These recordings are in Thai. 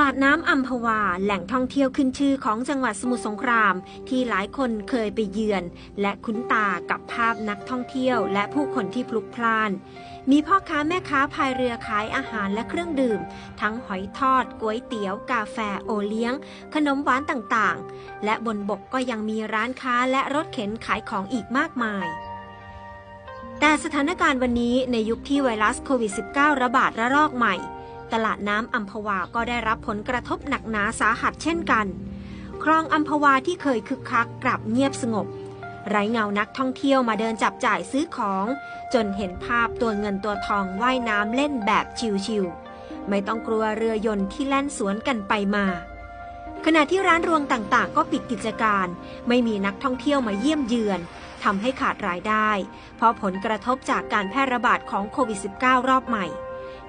ลาดน้ำอัมพวา แหล่งท่องเที่ยวขึ้นชื่อของจังหวัดสมุทรสงคราม ที่หลายคนเคยไปเยือน และคุ้นตากับภาพนักท่องเที่ยว และผู้คนที่พลุกพล่าน มีพ่อค้าแม่ค้าพายเรือขายอาหารและเครื่องดื่ม ทั้งหอยทอดก๋วยเตี๋ยว กาแฟโอเลี้ยง ขนมหวานต่างๆ และบนบกก็ยังมีร้านค้าและรถเข็นขายของอีกมากมายแต่สถานการณ์วันนี้ในยุคที่ไวรัสโควิด -19 ระบาดระลอกใหม่ ตลาดน้ำอัมพวาก็ได้รับผลกระทบหนักหนาสาหัสเช่นกัน คลองอัมพวาที่เคยคึกคักกลับเงียบสงบ ไร้เงานักท่องเที่ยวมาเดินจับจ่ายซื้อของ จนเห็นภาพตัวเงินตัวทองว่ายน้ำเล่นแบบชิวๆไม่ต้องกลัวเรือยนต์ที่แล่นสวนกันไปมา ขณะที่ร้านรวงต่างๆ ก็ปิดกิจการ ไม่มีนักท่องเที่ยวมาเยี่ยมเยือนทำให้ขาดรายได้ เพราะผลกระทบจากการแพร่ระบาดของโควิด -19 รอบใหม่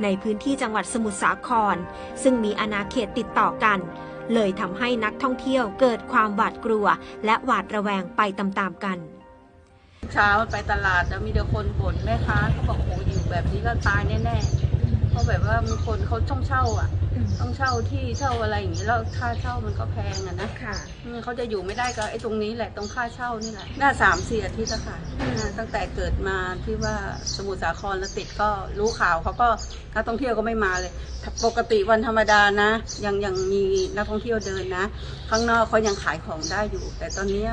ในพื้นที่จังหวัดสมุทรสาคร ซึ่งมีอาณาเขตติดต่อกัน เลยทำให้นักท่องเที่ยวเกิดความหวาดกลัว และหวาดระแวงไปตามๆกัน เช้าไปตลาดแล้วมีแต่คนบ่นแม่ค้าเขาบอกโอ้อยู่แบบนี้ก็ตายแน่ๆ เพราะแบบว่ามีคนเขาต้องเช่าอะ ต้องเช่าที่เช่าอะไรอย่างนี้แล้วค่าเช่ามันก็แพงอะนะค่ะอืมเขาจะอยู่ไม่ได้ก็ไอ้ตรงนี้แหละตรงค่าเช่านี่แหละน่าสามสี่อาทิตย์แล้วค่ะอ่าตั้งแต่เกิดมาที่ว่าสมุทรสาครแล้วติดก็รู้ข่าวเขาก็นักท่องเที่ยวก็ไม่มาเลยปกติวันธรรมดานะยังยังมีนักท่องเที่ยวเดินนะ ข้างนอกเขายังขายของได้อยู่ แต่ตอนเนี้ย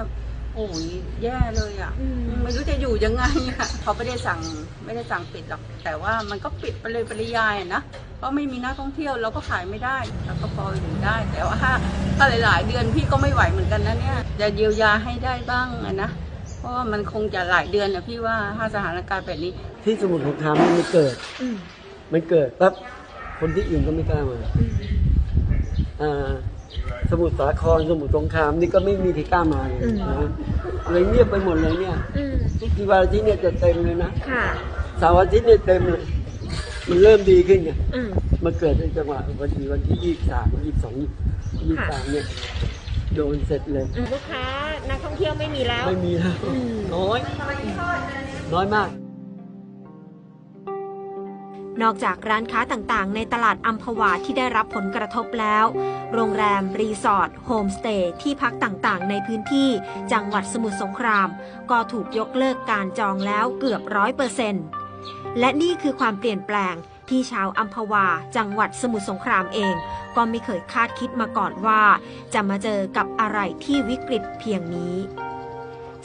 โอ้ยแย่เลยอะอืม ไม่รู้จะอยู่ยังไงอะเขาไม่ได้สั่งไม่ได้สั่งปิดหรอก แต่ว่ามันก็ปิดไปเลยปริยายอะนะเพราะไม่มีนักท่องเที่ยวเราก็ขายไม่ได้เราก็พออยู่ได้ แต่ว่าถ้าถ้าหลาย ๆ เดือนพี่ก็ไม่ไหวเหมือนกันนะเนี่ยจะเยียวยาให้ได้บ้างอะนะเพราะว่ามันคงจะหลายเดือนนะพี่ว่าถ้าสถานการณ์แบบนี้ ที่สมุทรสงครามนี่มันเกิดมันเกิดปั๊บคนที่อื่นก็ไม่กล้ามาอ่าสมุทรสาครสมุทรสงครามนี่ก็ไม่มีใครกล้ามาเลยอืมนะ เลยเงียบไปหมดเลยเนี่ยอืมทุกทีวันอาทิตย์เนี่ยจะเต็มเลยนะค่ะ เสาร์อาทิตย์เนี่ยเต็มเลย มันเริ่มดีขึ้นไงอืมมาเกิดในจังหวะวันที่วันที่ยี่สิบสามยี่สิบสองยี่สิบสามเนี่ยโดนเสร็จเลย ลูกค้านักท่องเที่ยวไม่มีแล้ว ไม่มีแล้ว อืม น้อย น้อยมาก นอกจากร้านค้าต่างๆ ในตลาดอัมพวาที่ได้รับผลกระทบแล้ว โรงแรม รีสอร์ท โฮมสเตย์ ที่พักต่างๆ ในพื้นที่จังหวัดสมุทรสงคราม ก็ถูกยกเลิกการจองแล้วเกือบร้อยเปอร์เซ็นต์และนี่คือความเปลี่ยนแปลงที่ชาวอัมพวา จังหวัดสมุทรสงครามเอง ก็ไม่เคยคาดคิดมาก่อนว่า จะมาเจอกับอะไรที่วิกฤตเพียงนี้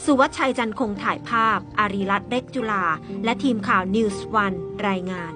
สุวัชชัยจันคงถ่ายภาพ อารีรัตน์เล็กจุลา และทีมข่าว News วันรายงาน